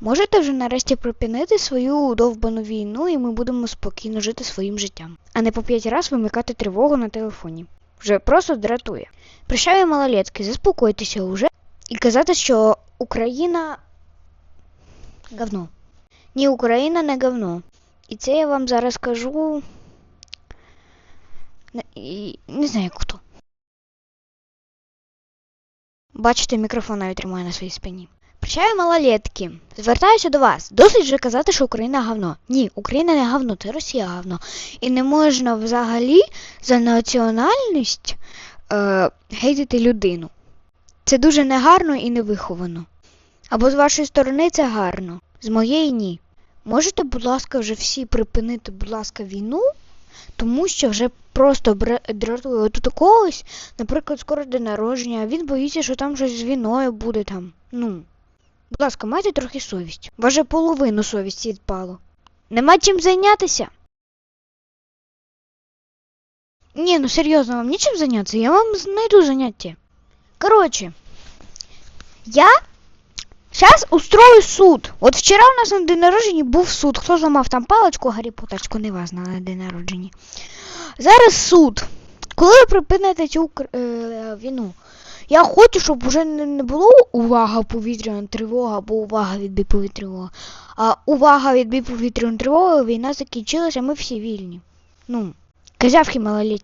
Можете вже нарешті припинити свою довбану війну, і ми будемо спокійно жити своїм життям, а не по п'ять раз вимикати тривогу на телефоні. Вже просто дратує. Прощаю малолетки, заспокойтеся уже і казати, що Україна говно. Ні, Україна не говно. І це я вам зараз кажу. Не, знаю хто. Бачите, мікрофон навіть тримаю на своїй спині. Прощаю малолетки. Звертаюся до вас. Досить вже казати, що Україна говно. Ні, Україна не говно, це Росія говно. І не можна взагалі за національність е, гейтити людину. Це дуже негарно і невиховано. Або з вашої сторони це гарно, з моєї ні. Можете, будь ласка, вже всі припинити, будь ласка, війну, тому що вже просто дратує у когось, наприклад, скоро день народження, він боїться, що там щось з війною буде там. Ну. Будь ласка, майте трохи совість. Важе половину совісті відпало. Нема чим зайнятися. Ні, ну серйозно, вам нічим зайнятися? Я вам знайду заняття. Коротше, я зараз устрою суд. От вчора у нас на день народження був суд. Хто зламав там паличку, Гаррі Потачку, не вас на день народження. Зараз суд. Коли ви припините цю е, війну? Я хочу, щоб не не було увага повітряна тривога або увага від повітряного. А увага від повітряної тривоги, війна закінчилася, ми всі вільні. Ну, казявки малолітні.